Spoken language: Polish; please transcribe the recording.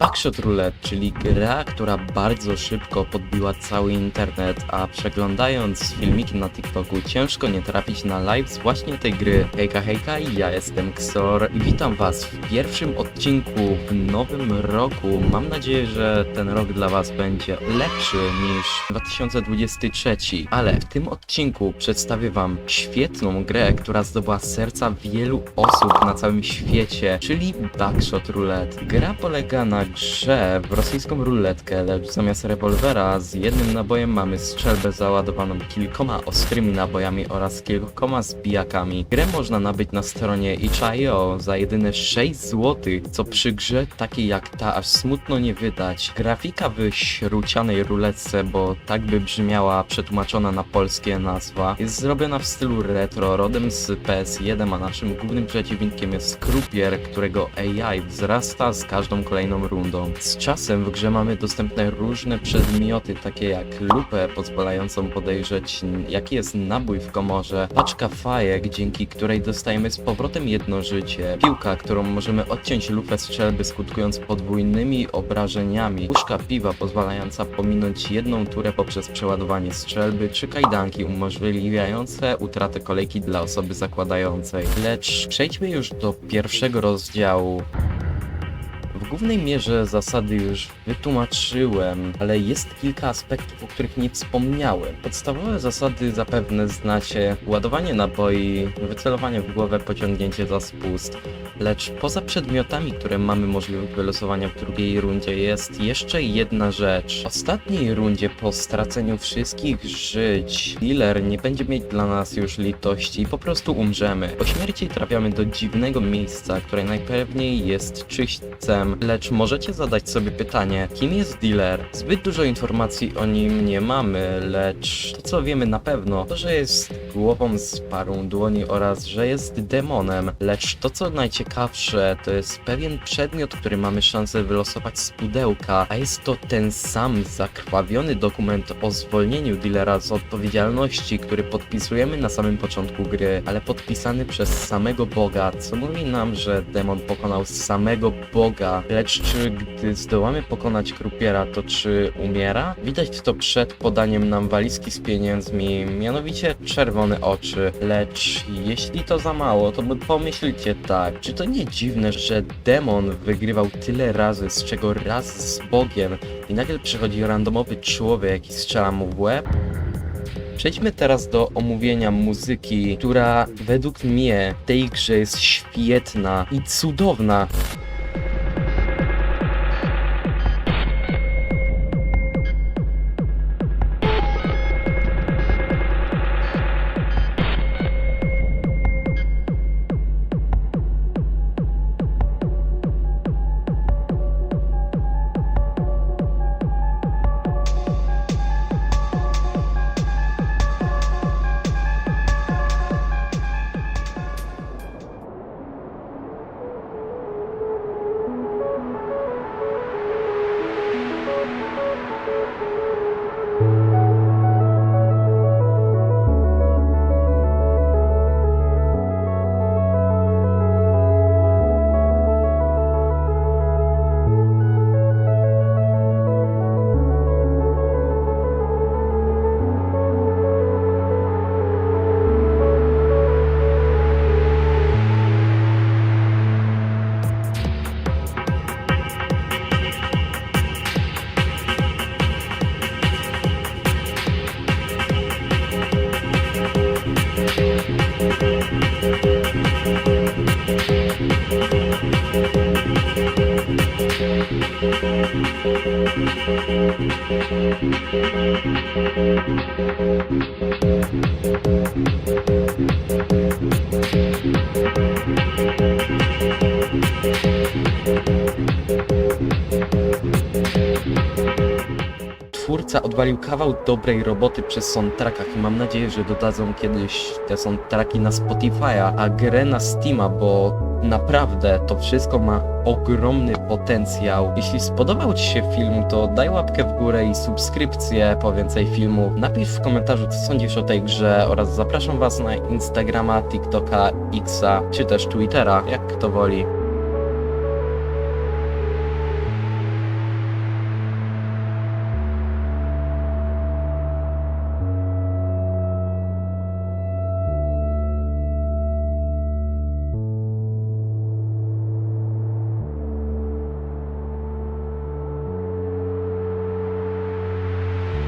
Backshot Roulette, czyli gra, która bardzo szybko podbiła cały internet, a przeglądając filmiki na TikToku ciężko nie trafić na live z właśnie tej gry. Hejka hejka, ja jestem Xor i witam was w pierwszym odcinku w nowym roku. Mam nadzieję, że ten rok dla was będzie lepszy niż 2023, ale w tym odcinku przedstawię wam świetną grę, która zdobyła serca wielu osób na całym świecie, czyli Backshot Roulette. Gra polega na grze w rosyjską ruletkę, lecz zamiast rewolwera z jednym nabojem mamy strzelbę załadowaną kilkoma ostrymi nabojami oraz kilkoma zbijakami. Grę można nabyć na stronie itch.io za jedyne 6 zł, co przy grze takiej jak ta aż smutno nie wydać. Grafika w śrucianej ruletce, bo tak by brzmiała przetłumaczona na polskie nazwa, jest zrobiona w stylu retro, rodem z PS1, a naszym głównym przeciwnikiem jest Krupier, którego AI wzrasta z każdą kolejną rundą. Z czasem w grze mamy dostępne różne przedmioty, takie jak lupę pozwalającą podejrzeć jaki jest nabój w komorze, paczka fajek, dzięki której dostajemy z powrotem jedno życie, piłka, którą możemy odciąć lupę strzelby skutkując podwójnymi obrażeniami, puszka piwa pozwalająca pominąć jedną turę poprzez przeładowanie strzelby, czy kajdanki umożliwiające utratę kolejki dla osoby zakładającej. Lecz przejdźmy już do pierwszego rozdziału. W głównej mierze zasady już wytłumaczyłem, ale jest kilka aspektów, o których nie wspomniałem. Podstawowe zasady zapewne znacie ładowanie naboi, wycelowanie w głowę, pociągnięcie za spust. Lecz poza przedmiotami, które mamy możliwość wylosowania w drugiej rundzie, jest jeszcze jedna rzecz. W ostatniej rundzie, po straceniu wszystkich żyć, dealer nie będzie mieć dla nas już litości i po prostu umrzemy. Po śmierci trafiamy do dziwnego miejsca, które najpewniej jest czyśćcem, lecz możecie zadać sobie pytanie, kim jest dealer? Zbyt dużo informacji o nim nie mamy, lecz to co wiemy na pewno, to że jest głową z parą dłoni oraz że jest demonem, lecz to co najciekawsze, to jest pewien przedmiot, który mamy szansę wylosować z pudełka, a jest to ten sam zakrwawiony dokument o zwolnieniu dealera z odpowiedzialności, który podpisujemy na samym początku gry, ale podpisany przez samego Boga, co mówi nam, że demon pokonał samego Boga, lecz czy gdy zdołamy pokonać Krupiera, to czy umiera? Widać to przed podaniem nam walizki z pieniędzmi, mianowicie czerwone oczy, lecz jeśli to za mało, to pomyślcie tak, czy to nie dziwne, że demon wygrywał tyle razy, z czego raz z Bogiem i nagle przychodzi randomowy człowiek i strzela mu w łeb? Przejdźmy teraz do omówienia muzyki, która według mnie w tej grze jest świetna i cudowna. Thank you. Odwalił kawał dobrej roboty przy soundtrackach i mam nadzieję, że dodadzą kiedyś te soundtracki na Spotify'a, a grę na Steama, bo naprawdę to wszystko ma ogromny potencjał. Jeśli spodobał Ci się film, to daj łapkę w górę i subskrypcję po więcej filmów. Napisz w komentarzu, co sądzisz o tej grze oraz zapraszam Was na Instagrama, TikToka, Xa czy też Twittera, jak kto woli.